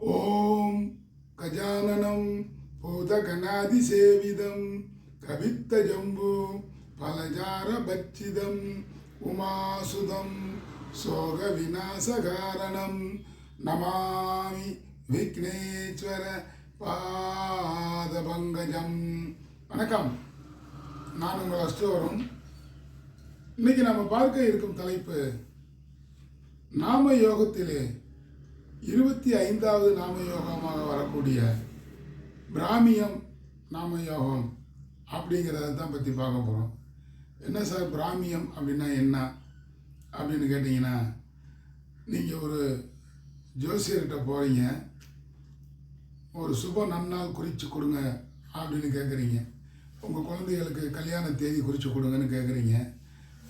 ஓம் கஜானனம் பூதகணாதிசேவிதம் கவித்த ஜம்பு பலஜார பச்சிதம் உமாசுதம் சோக விநாசகாரணம் நமாமி விக்னேஸ்வர பாதபங்கஜம். வணக்கம். நான் உங்கள் அஷ்டோரும் இன்னைக்கு நம்ம பார்க்க இருக்கும் தலைப்பு நாம யோகத்திலே இருபத்தி ஐந்தாவது நாம யோகமாக வரக்கூடிய பிராமியம் நாம யோகம் அப்படிங்கிறத தான் பற்றி பார்க்க போகிறோம் என்ன சார் பிராமியம் அப்படின்னா என்ன? அப்படின்னு கேட்டிங்கன்னா நீங்கள் ஒரு ஜோசியர்கிட்ட போகிறீங்க ஒரு சுப நன்னாள் குறித்து கொடுங்க அப்படின்னு கேட்குறீங்க உங்கள் குழந்தைகளுக்கு கல்யாண தேதி குறித்து கொடுங்கன்னு கேட்குறீங்க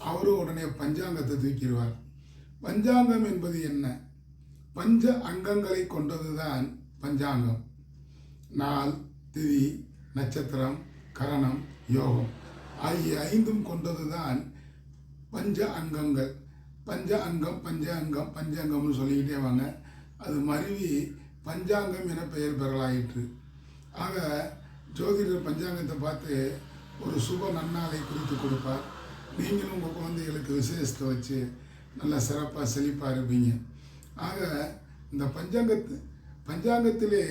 அவரும் உடனே பஞ்சாங்கத்தை தூக்கிடுவார். பஞ்சாங்கம் என்பது என்ன? பஞ்ச அங்கங்களை கொண்டதுதான் பஞ்சாங்கம். நாள் திதி நட்சத்திரம் கரணம் யோகம் ஆகிய ஐந்தும் கொண்டதுதான் பஞ்ச அங்கங்கள். பஞ்ச அங்கம் பஞ்ச அங்கம் பஞ்சங்கம்னு சொல்லிக்கிட்டே வாங்க. அது மருவி பஞ்சாங்கம் என பெயர் பெறலாயிற்று. ஆக ஜோதிடர் பஞ்சாங்கத்தை பார்த்து ஒரு சுப நன்னாளை குறித்து கொடுப்பார். நீங்களும் உங்கள் குழந்தைகளுக்கு விசேஷத்தை வச்சு நல்லா சிறப்பாக செழிப்பாக இருப்பீங்க. ஆக இந்த பஞ்சாங்கத்து பஞ்சாங்கத்திலே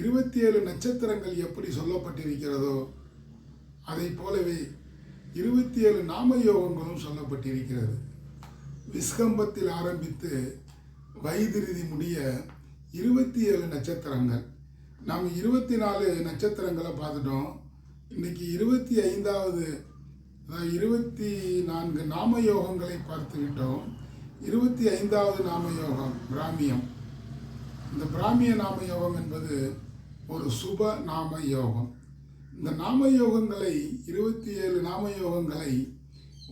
இருபத்தி ஏழு நட்சத்திரங்கள் எப்படி சொல்லப்பட்டிருக்கிறதோ அதை போலவே இருபத்தி ஏழு நாம யோகங்களும் சொல்லப்பட்டிருக்கிறது. விஸ்கம்பத்தில் ஆரம்பித்து வைதிருதி முடிய இருபத்தி ஏழு நட்சத்திரங்கள். நாம் இருபத்தி நாலு நட்சத்திரங்களை பார்த்துட்டோம். இன்னைக்கு இருபத்தி ஐந்தாவது இருபத்தி நான்கு நாம யோகங்களை பார்த்து விட்டோம் இருபத்தி ஐந்தாவது நாம யோகம் பிராமியம். இந்த பிராமிய நாம யோகம் என்பது ஒரு சுப நாம யோகம் இந்த நாம யோகங்களை இருபத்தி ஏழு நாம யோகங்களை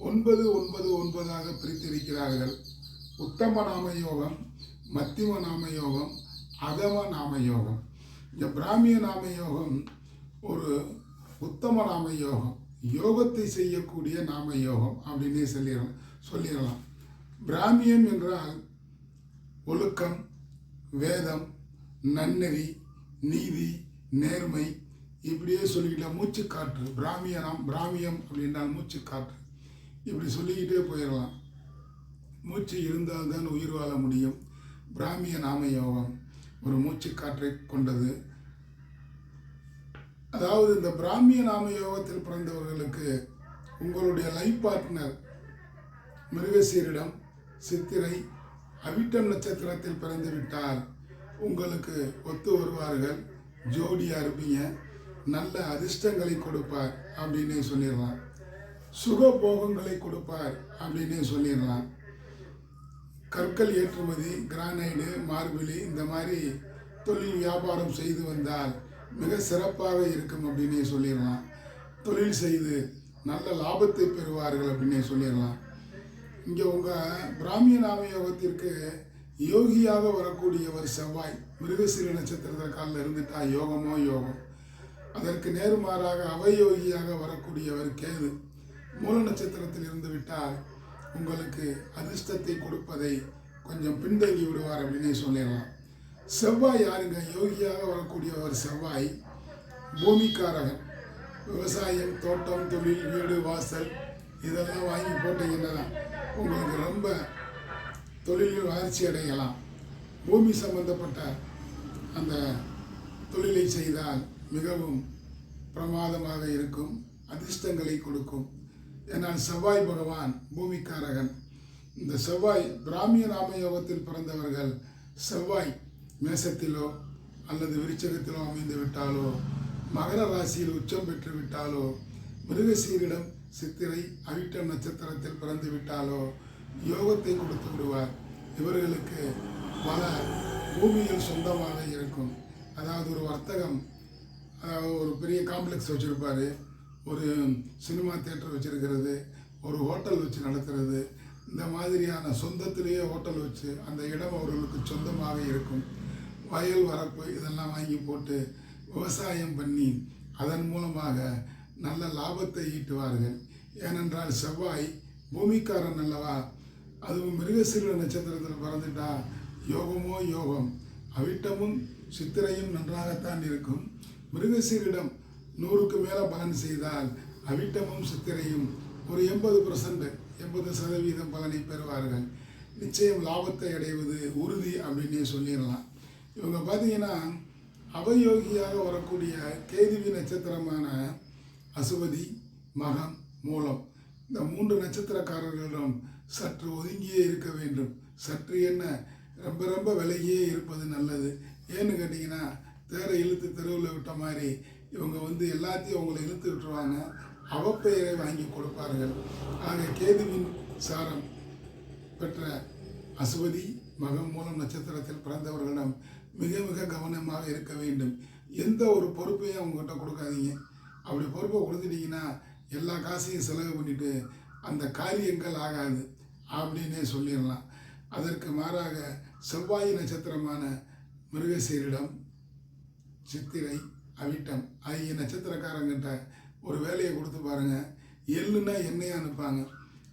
ஒன்பது ஒன்பது ஒன்பதாக பிரித்திருக்கிறார்கள். உத்தம நாம யோகம் மத்திம நாம யோகம் அதம நாம யோகம் இந்த பிராமிய நாம யோகம் ஒரு உத்தம நாம யோகம் யோகத்தை செய்யக்கூடிய நாம யோகம் அப்படின்னே சொல்லிடலாம் சொல்லிடலாம். பிராமியம் என்றால் ஒழுக்கம் வேதம் நன்னெறி நீதி நேர்மை இப்படியே சொல்லிக்கிட்டால் மூச்சு காற்று. பிராமியனம் பிராமியம் அப்படின்னால் மூச்சு காற்று. இப்படி சொல்லிக்கிட்டே போயிடலாம். மூச்சு இருந்தால் தான் உயிர் வாழ முடியும். பிராமிய நாம யோகம் ஒரு மூச்சு காற்றை கொண்டது. அதாவது இந்த பிராமிய நாம யோகத்தில் பிறந்தவர்களுக்கு உங்களுடைய லைஃப் பார்ட்னர் மிருகசீரிடம் சித்திரை அவிட்டம் நட்சத்திரத்தில் பிறந்து விட்டால் உங்களுக்கு ஒத்து வருவார்கள். ஜோடியாக இருப்பீங்க. நல்ல அதிர்ஷ்டங்களை கொடுப்பார் அப்படின்னே சொல்லிடலாம். சுக போகங்களை கொடுப்பார் அப்படின்னே சொல்லிடலாம். கற்கள் ஏற்றுமதி கிரானைடு மார்பிளி இந்த மாதிரி தொழில் வியாபாரம் செய்து வந்தால் மிக சிறப்பாக இருக்கும் அப்படின்னே சொல்லிடலாம். தொழில் செய்து நல்ல லாபத்தை பெறுவார்கள் அப்படின்னே சொல்லிடலாம். இங்கே உங்கள் பிராமிய நாம யோகத்திற்கு யோகியாக வரக்கூடியவர் செவ்வாய் மிருகசீர நட்சத்திரத்தில் காலில் இருந்துட்டா யோகமோ யோகம். அதற்கு நேர்மாறாக அவயோகியாக வரக்கூடியவர் கேது. மூல நட்சத்திரத்தில் இருந்து விட்டால் உங்களுக்கு அதிர்ஷ்டத்தை கொடுப்பதை கொஞ்சம் பின்தங்கி விடுவார் அப்படின்னே சொல்லிடலாம். செவ்வாய் யாருங்க? யோகியாக வரக்கூடியவர் செவ்வாய் பூமிக்காரகன். விவசாயம் தோட்டம் தொழில் வீடு வாசல் இதெல்லாம் வாங்கி போட்டீங்கன்னா உங்களுக்கு ரொம்ப தொழிலில் வளர்ச்சி அடையலாம். பூமி சம்பந்தப்பட்ட அந்த தொழிலை செய்தால் மிகவும் பிரமாதமாக இருக்கும் அதிர்ஷ்டங்களை கொடுக்கும். ஏன்னால் செவ்வாய் பகவான் பூமிக்காரகன். இந்த செவ்வாய் பிராமிய ராமயோகத்தில் பிறந்தவர்கள் செவ்வாய் மேசத்திலோ அல்லது விருச்சகத்திலோ அமைந்து விட்டாலோ மகர ராசியில் உச்சம் பெற்று விட்டாலோ மிருகசீரிடம் சித்திரை அவிட்டம் நட்சத்திரத்தில் பிறந்து விட்டாலோ யோகத்தை கொடுத்து விடுவார். இவர்களுக்கு பல பூமியில் சொந்தமாக இருக்கும். அதாவது ஒரு வர்த்தகம் அதாவது ஒரு பெரிய காம்ப்ளெக்ஸ் வச்சுருப்பார். ஒரு சினிமா தேட்டர் வச்சுருக்கிறது ஒரு ஹோட்டல் வச்சு நடத்துறது. இந்த மாதிரியான சொந்தத்திலேயே ஹோட்டல் வச்சு அந்த இடம் அவர்களுக்கு சொந்தமாக இருக்கும். வயல் வரப்பு இதெல்லாம் வாங்கி போட்டு விவசாயம் பண்ணி அதன் மூலமாக நல்ல லாபத்தை ஈட்டுவார்கள். ஏனென்றால் செவ்வாய் பூமிக்காரன் அல்லவா? அதுவும் மிருகசீர நட்சத்திரத்தில் பிறந்துட்டா யோகமோ யோகம். அவிட்டமும் சித்திரையும் நன்றாகத்தான் இருக்கும். மிருகசீரிடம் நூறுக்கு மேலே பலன் செய்தால் அவிட்டமும் சித்திரையும் ஒரு எண்பது பர்சன்ட் எண்பது சதவீதம் பலனை பெறுவார்கள். நிச்சயம் லாபத்தை அடைவது உறுதி அப்படின்னே சொல்லிடலாம். இவங்க பார்த்தீங்கன்னா அவயோகியாக வரக்கூடிய கேதுவி நட்சத்திரமான அசுவதி மகம் மூலம். இந்த மூன்று நட்சத்திரக்காரர்களிடம் சற்று ஒதுங்கியே இருக்க வேண்டும். சற்று என்ன? ரொம்ப ரொம்ப விலகியே இருப்பது நல்லது. ஏன்னு கேட்டிங்கன்னா தேரை இழுத்து தெருவில் விட்ட மாதிரி இவங்க வந்து எல்லாத்தையும் அவங்களை இழுத்து விட்டுருவாங்க. அவப்பெயரை வாங்கி கொடுப்பார்கள். ஆக கேதுவின் சாரம் பெற்ற அசுவதி மகம் மூலம் நட்சத்திரத்தில் பிறந்தவர்களிடம் மிக மிக கவனமாக இருக்க வேண்டும். எந்த ஒரு பொறுப்பையும் அவங்ககிட்ட கொடுக்காதீங்க. அப்படி பொறுப்பை கொடுத்துட்டீங்கன்னா எல்லா காசையும் செலவு பண்ணிட்டு அந்த காரியங்கள் ஆகாது அப்படின்னே சொல்லிடலாம். அதற்கு மாறாக செவ்வாய் நட்சத்திரமான மிருகசீரிடம் சித்திரை அவிட்டம் ஆகிய நட்சத்திரக்காரங்கிட்ட ஒரு வேலையை கொடுத்து பாருங்க. எள்ளுன்னா என்னையே அனுப்பாங்க.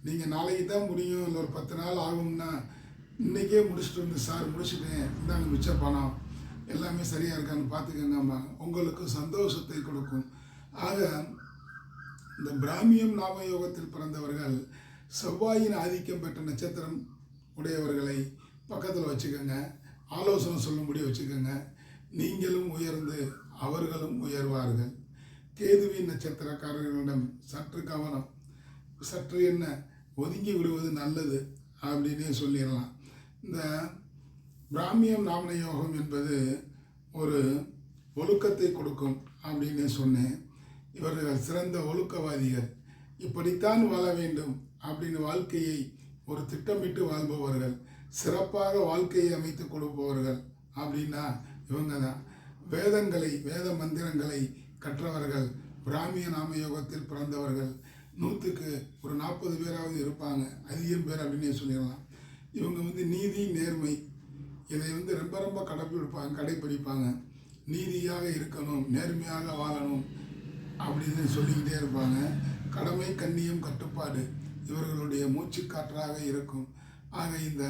நீங்கள் நாளைக்கு தான் முடியும். இல்லை ஒரு பத்து நாள் ஆகும்னா இன்றைக்கே முடிச்சுட்டு வந்து சார் முடிச்சிட்டேன். இந்தாங்க மிச்ச பணம். எல்லாமே சரியாக இருக்கான்னு பார்த்துக்கங்கம்மா உங்களுக்கு சந்தோஷத்தை கொடுக்கும். ஆக இந்த பிராமியம் நாமயோகத்தில் பிறந்தவர்கள் செவ்வாயின் ஆதிக்கம் பெற்ற நட்சத்திரம் உடையவர்களை பக்கத்தில் வச்சுக்கோங்க. ஆலோசனை சொல்லும்படி வச்சுக்கோங்க. நீங்களும் உயர்ந்து அவர்களும் உயர்வார்கள். கேதுவின் நட்சத்திரக்காரர்களிடம் சற்று கவனம். சற்று என்ன ஒதுங்கி விடுவது நல்லது அப்படின்னே சொல்லிடலாம். இந்த பிராமியம் நாமன யோகம் என்பது ஒரு ஒழுக்கத்தை கொடுக்கும் அப்படின்னு சொன்னேன். இவர்கள் சிறந்த ஒழுக்கவாதிகள். இப்படித்தான் வாழ வேண்டும் அப்படின்னு வாழ்க்கையை ஒரு திட்டமிட்டு வாழ்பவர்கள் சிறப்பாக வாழ்க்கையை அமைத்து கொடுப்பவர்கள் அப்படின்னா இவங்க தான் வேதங்களை வேத மந்திரங்களை கற்றவர்கள் பிராமிய நாம யோகத்தில் பிறந்தவர்கள் நூற்றுக்கு ஒரு நாற்பது பேராவது இருப்பாங்க. அதிகம் பேர் அப்படின்னே சொல்லிடலாம். இவங்க வந்து நீதி நேர்மை இதை வந்து ரொம்ப ரொம்ப கடைப்பிடிப்பாங்க கடைப்பிடிப்பாங்க. நீதியாக இருக்கணும் நேர்மையாக வாழணும் அப்படின்னு சொல்லிக்கிட்டே இருப்பாங்க. கடமை கண்ணியம் கட்டுப்பாடு இவர்களுடைய மூச்சு காற்றாக இருக்கும். ஆக இந்த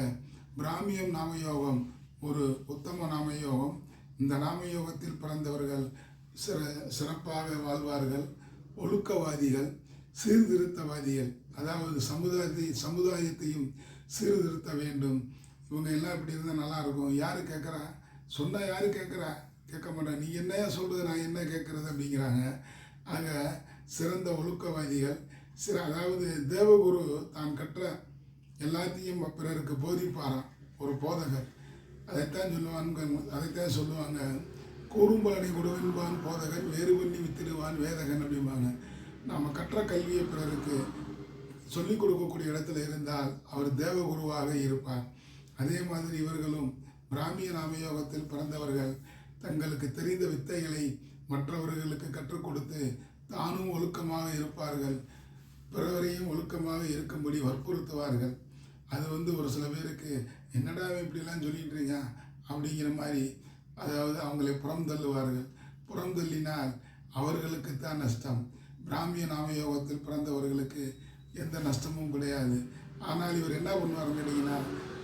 பிராமியம் நாமயோகம் ஒரு உத்தம நாமயோகம். இந்த நாமயோகத்தில் பிறந்தவர்கள் சிற சிறப்பாக வாழ்வார்கள். ஒழுக்கவாதிகள் சீர்திருத்தவாதிகள் அதாவது சமுதாயத்தை சமுதாயத்தையும் சீர்திருத்த வேண்டும். இவங்க எல்லாம் இப்படி இருந்தால் நல்லா இருக்கும். யார் கேட்குறா சொன்னால் யார் கேட்குறா கேட்க மாட்டேன் நீ என்னையா சொல்கிறது நான் என்ன கேட்குறது அப்படிங்கிறாங்க. ஆக சிறந்த ஒழுக்கவாதிகள் சிற அதாவது தேவகுரு தான் கற்ற எல்லாத்தையும் பிறருக்கு போதிப்பாராம் ஒரு போதகர். அதைத்தான் சொல்லுவாங்க அதைத்தான் சொல்லுவாங்க. கூறும்பாடி கொடுவென்பான் போதகன் வேறு பண்ணி வித்திடுவான் வேதகன் அப்படிம்பாங்க. நாம் கற்ற கல்வியை பிறருக்கு சொல்லிக் கொடுக்கக்கூடிய இடத்துல இருந்தால் அவர் தேவகுருவாக இருப்பார். அதே மாதிரி இவர்களும் பிராமிய நாமயோகத்தில் பிறந்தவர்கள். தங்களுக்கு தெரிந்த வித்தைகளை மற்றவர்களுக்கு கற்றுக் கொடுத்து தானும் ஒழுக்கமாக இருப்பார்கள். பிறவரையும் ஒழுக்கமாக இருக்கும்படி வற்புறுத்துவார்கள். அது வந்து ஒரு சில பேருக்கு என்னடா இப்படிலாம் சொல்லிகிட்டு இருக்கான்? அப்படிங்கிற மாதிரி அதாவது அவங்களை புறம் தள்ளுவார்கள். புறம் தள்ளினால் அவர்களுக்கு தான் நஷ்டம். பிராமிய நாமயோகத்தில் பிறந்தவர்களுக்கு எந்த நஷ்டமும் கிடையாது. ஆனால் இவர் என்ன பண்ணுவார் கேட்டிங்கன்னா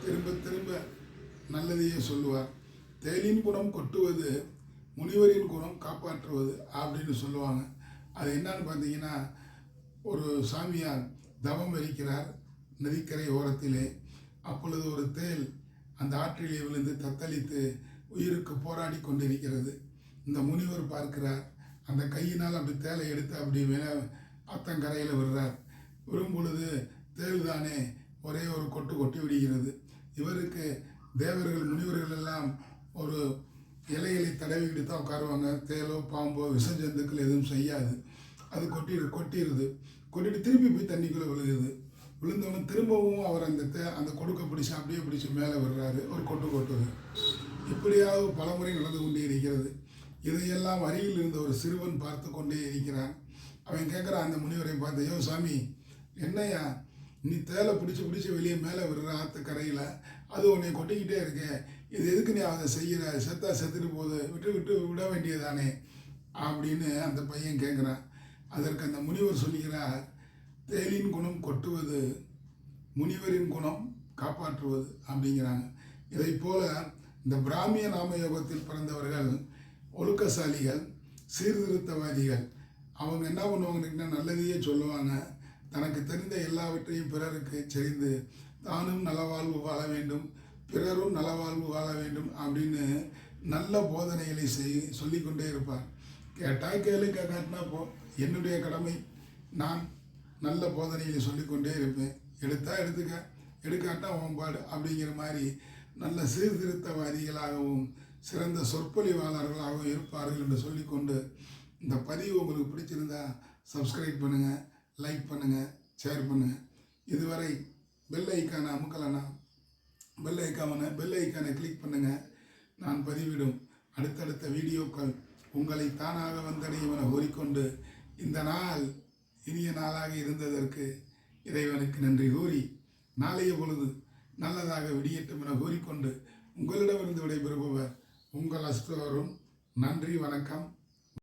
திரும்ப திரும்ப நல்லதையே சொல்லுவார். தேலின் குணம் கொட்டுவது முனிவரின் குணம் காப்பாற்றுவது அப்படின்னு சொல்லுவாங்க. அது என்னன்னு பார்த்தீங்கன்னா ஒரு சாமியார் தவம் இருக்கிறார் நதிக்கரை ஓரத்திலே. அப்பொழுது ஒரு தேல் அந்த ஆற்றிலே விழுந்து தத்தளித்து உயிருக்கு போராடி கொண்டிருக்கிறது. இந்த முனிவர் பார்க்கிறார் அந்த கையினால் அப்படி தேலை எடுத்து அப்படி மேலே ஆத்தங்கரையில் விடுறார். விடும் பொழுது தானே ஒரே ஒரு கொட்டு கொட்டி விடுகிறது. இவருக்கு தேவர்கள் முனிவர்கள் எல்லாம் ஒரு இலைகளை தடவிக்கிட்டு தான் உட்காருவாங்க. தேலோ பாம்போ விஷஜந்துக்கள் எதுவும் செய்யாது. அது கொட்டிடு கொட்டிடுது கொட்டிட்டு திருப்பி போய் தண்ணிக்குள்ளே விழுகுது. விழுந்தவொடனே திரும்பவும் அவர் அந்த தே அந்த கொடுக்க பிடிச்சி அப்படியே பிடிச்சி மேலே விடுறாரு. ஒரு கொட்டு கொட்டுது. இப்படியாவது பலமுறை நடந்து கொண்டே இருக்கிறது. இதையெல்லாம் அருகில் இருந்த ஒரு சிறுவன் பார்த்து கொண்டே இருக்கிறான். அவன் கேட்குறான் அந்த முனிவரை பார்த்து ஐயோ சாமி என்னையா? நீ தேலை பிடிச்சி பிடிச்சி வெளியே மேலே விடுற ஆற்று கரையில் அது உன்னை கொட்டிக்கிட்டே இருக்கே. இது எதுக்கு நீ அதை செய்கிற செத்தா செத்துட்டு போகுது விட்டு விட்டு விட வேண்டியதானே அப்படின்னு அந்த பையன் கேட்குறான். அதற்கு அந்த முனிவர் சொல்லுகிறார் தேலின் குணம் கொட்டுவது முனிவரின் குணம் காப்பாற்றுவது அப்படிங்கிறாங்க. இதை போல இந்த பிராமிய நாம யோகத்தில் பிறந்தவர்கள் ஒழுக்கசாலிகள் சீர்திருத்தவாதிகள் அவங்க என்ன பண்ணுவாங்கன்னா நல்லதையே சொல்லுவாங்க. தனக்கு தெரிந்த எல்லாவற்றையும் பிறருக்கு செறிந்து தானும் நலவாழ்வு வாழ வேண்டும். பிறரும் நலவாழ்வு வாழ வேண்டும் அப்படின்னு நல்ல போதனைகளை செய் சொல்லிக்கொண்டே இருப்பார். கேட்டால் கேளு கேட்காட்டினா போ. என்னுடைய கடமை நான் நல்ல போதனைகளை சொல்லிக்கொண்டே இருப்பேன். எடுத்தால் எடுத்துக்க எடுக்காட்டா ஓம்பாடு அப்படிங்கிற மாதிரி நல்ல சீர்திருத்தவாதிகளாகவும் சிறந்த சொற்பொழிவாளர்களாகவும் இருப்பார்கள் என்று சொல்லிக்கொண்டு இந்த பதிவு உங்களுக்கு பிடிச்சிருந்தா சப்ஸ்கிரைப் பண்ணுங்கள் லைக் பண்ணுங்கள் ஷேர் பண்ணுங்கள் இதுவரை பெல் ஐக்கான அமுக்கலைன்னா பெல் ஐக்கானை பெல் ஐக்கானை கிளிக் பண்ணுங்கள் நான் பதிவிடும். அடுத்தடுத்த வீடியோக்கள் உங்களை தானாக வந்தடையும் என கூறிக்கொண்டு இந்த நாள் இனிய நாளாக இருந்ததற்கு இறைவனுக்கு நன்றி கூறி நாளைய பொழுது நல்லதாக விடியட்டும் என கூறிக்கொண்டு உங்களிடமிருந்து விடைபெறுபவர் உங்கள் அஸ்தோரும். நன்றி வணக்கம்.